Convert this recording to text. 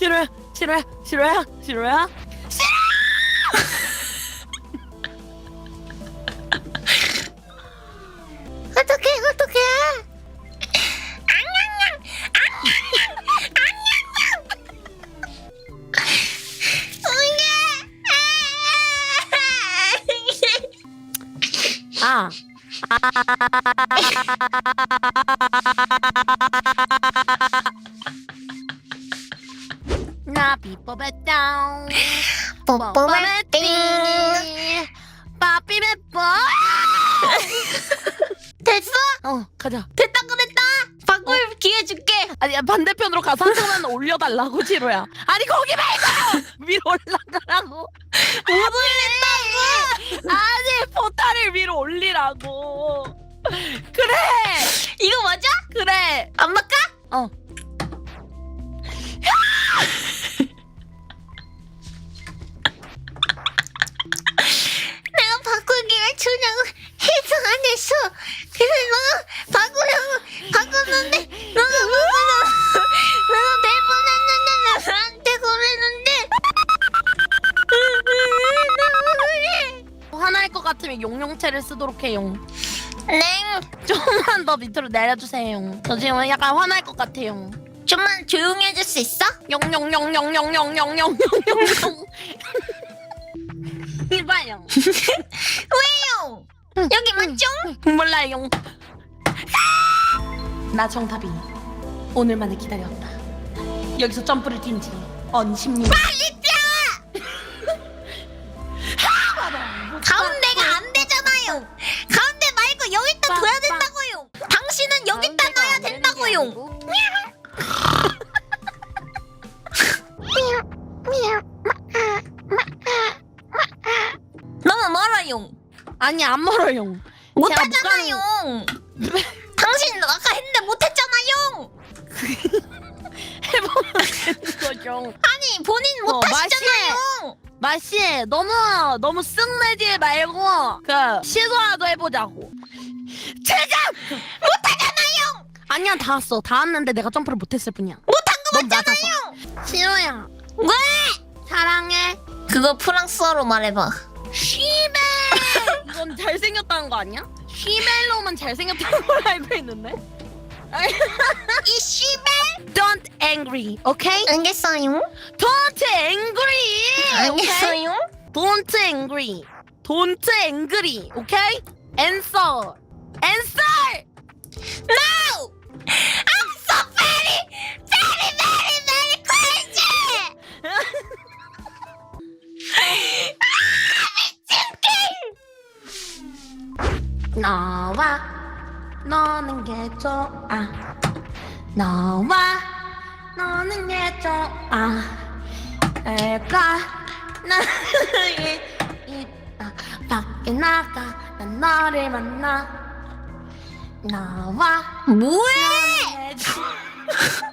싫어야 싫어야 싫어야 어떡해 어떡해? 아 나비 뽑았다 뽀뽀매띵 빠삐 메뽀 됐어? 어 가자. 됐다 그랬다. 바꿀 기회 줄게. 아니 반대편으로 가서 한 장만 올려달라고 지로야. 아니 거기 말고! 위로 올라가라고. 못 올렸다고. 아니 포탈을 위로 올리라고. 그래 했어 그래서 너 바꾸려고 바꿨는데 너가 바꾸려고 너가 배분했는데 나한테 그랬는데 화날 것 같으면 용용체를 쓰도록 해요 냉 조금만 더 밑으로 내려주세요 저 지금 약간 화날 것 같아요 좀만 조용히 해줄 수 있어? 용용용용용용용용용용 이봐요? 여기 맞죠? 몰라요. 나 정답이 오늘만을 기다렸다. 여기서 점프를 뛴지 언 10년 빨리 아니 안 멀어요 제가 못 못하잖아요. 당신 아까 했는데 못했잖아요. 거죠 아니 본인 어, 못하시잖아요. 마씨 너무 너무 쓱내지 말고 그 시도라도 해보자고 제가 못하잖아요. 아니야 다 왔어 다 왔는데 내가 점프를 못했을 뿐이야 못한 거 맞잖아요. 신호야 왜? 사랑해 그거 프랑스어로 말해봐. 이건 잘생겼다는 거 아니야? 쉬벨로만 잘생겼다는 걸 알고 있는데 이 씨발. Don't angry, okay? 알겠어요. Don't angry, okay? 알겠어요. Don't angry, don't angry, okay? Answer, answer. 너와 너는 게 좋아 너와 너는 게 좋아 내가 나를 있다 밖에 나가 난 너를 만나 너와 뭐해? 너는 게 좋아?